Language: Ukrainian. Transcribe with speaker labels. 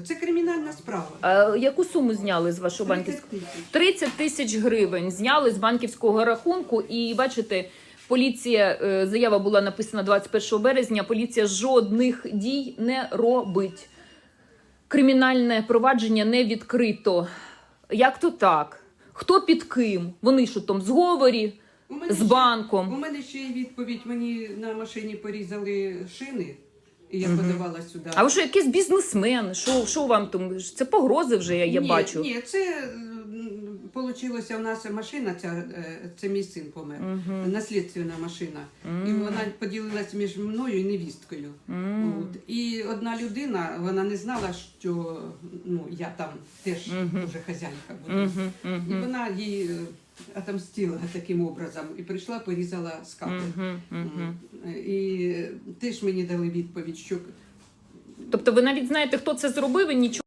Speaker 1: Це кримінальна справа.
Speaker 2: А яку суму зняли з вашого
Speaker 1: 30
Speaker 2: банківського? 30 тисяч гривень зняли з банківського рахунку, і бачите, поліція е, заява була написана 21 березня. Поліція жодних дій не робить. Кримінальне провадження не відкрито. Як то так? Хто під ким? Вони що там зговорі
Speaker 1: У мене
Speaker 2: з
Speaker 1: ще-
Speaker 2: банком?
Speaker 1: У мене ще є відповідь. Мені на машині порізали шини, і я подавала сюди.
Speaker 2: А ви що, якийсь бізнесмен? Що, що вам там? Це погрози вже, я, я
Speaker 1: ні,
Speaker 2: бачу.
Speaker 1: Ні, це вийшло, у нас машина, ця, е, це мій син помер, наслідственна машина. І вона поділилась між мною і невісткою. От. І одна людина, вона не знала, що ну, я там теж вже хазяйка буду. І вона їй е, отомстила таким образом і прийшла, порізала скати. М. І теж мені дали відповідь, що
Speaker 2: Тобто ви навіть знаєте, хто це зробив, і нічого.